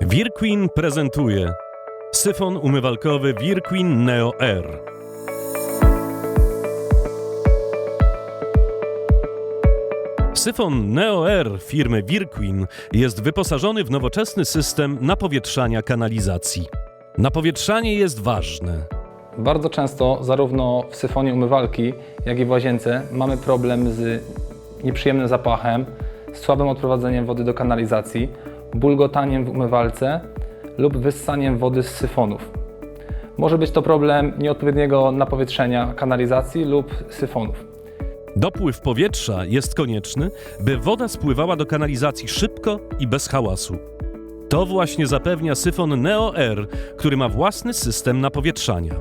Wirquin prezentuje syfon umywalkowy Wirquin Neo R. Syfon Neo R firmy Wirquin jest wyposażony w nowoczesny system napowietrzania kanalizacji. Napowietrzanie jest ważne. Bardzo często, zarówno w syfonie umywalki, jak i w łazience, mamy problem z nieprzyjemnym zapachem, z słabym odprowadzeniem wody do kanalizacji, bulgotaniem w umywalce lub wyssaniem wody z syfonów. Może być to problem nieodpowiedniego napowietrzenia kanalizacji lub syfonów. Dopływ powietrza jest konieczny, by woda spływała do kanalizacji szybko i bez hałasu. To właśnie zapewnia syfon Neo R, który ma własny system napowietrzania.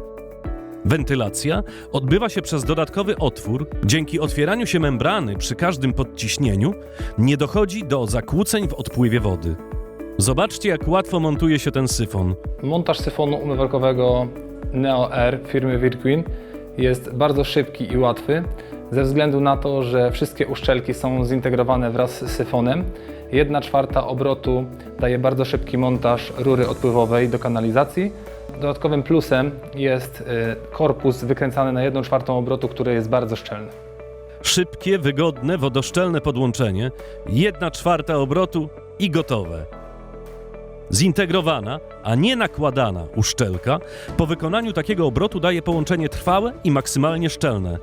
Wentylacja odbywa się przez dodatkowy otwór. Dzięki otwieraniu się membrany przy każdym podciśnieniu nie dochodzi do zakłóceń w odpływie wody. Zobaczcie, jak łatwo montuje się ten syfon. Montaż syfonu umywalkowego Neo R firmy Virquin jest bardzo szybki i łatwy, ze względu na to, że wszystkie uszczelki są zintegrowane wraz z syfonem. 1 czwarta obrotu daje bardzo szybki montaż rury odpływowej do kanalizacji. Dodatkowym plusem jest y, korpus wykręcany na 1 czwartą obrotu, który jest bardzo szczelny. Szybkie, wygodne, wodoszczelne podłączenie, 1 czwarta obrotu i gotowe. Zintegrowana, a nie nakładana uszczelka po wykonaniu takiego obrotu daje połączenie trwałe i maksymalnie szczelne.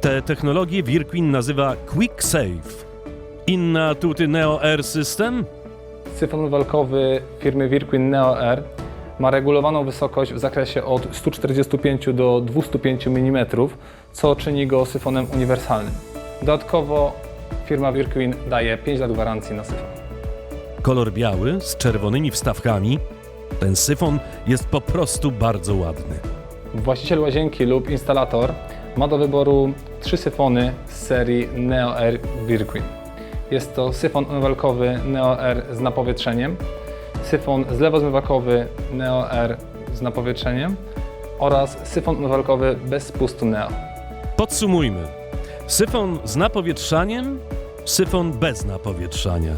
Te technologie Wirquin nazywa Quick Save. Inne atuty Neo Air System? Syfon umywalkowy firmy Virquin Neo R ma regulowaną wysokość w zakresie od 145 do 205 mm, co czyni go syfonem uniwersalnym. Dodatkowo firma Virquin daje 5 lat gwarancji na syfon. Kolor biały z czerwonymi wstawkami. Ten syfon jest po prostu bardzo ładny. Właściciel łazienki lub instalator ma do wyboru trzy syfony z serii Neo Air Virquin. Jest to syfon umywalkowy Neo Air z napowietrzeniem, syfon zlewozmywakowy Neo Air z napowietrzeniem oraz syfon umywalkowy bez spustu Neo. Podsumujmy. Syfon z napowietrzaniem, syfon bez napowietrzania.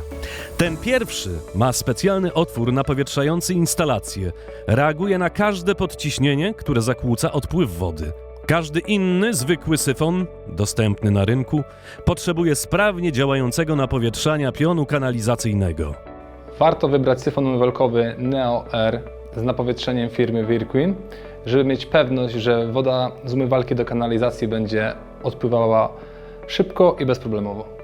Ten pierwszy ma specjalny otwór napowietrzający instalację. Reaguje na każde podciśnienie, które zakłóca odpływ wody. Każdy inny, zwykły syfon, dostępny na rynku, potrzebuje sprawnie działającego napowietrzania pionu kanalizacyjnego. Warto wybrać syfon umywalkowy Neo R z napowietrzeniem firmy Virquin, żeby mieć pewność, że woda z umywalki do kanalizacji będzie odpływała szybko i bezproblemowo.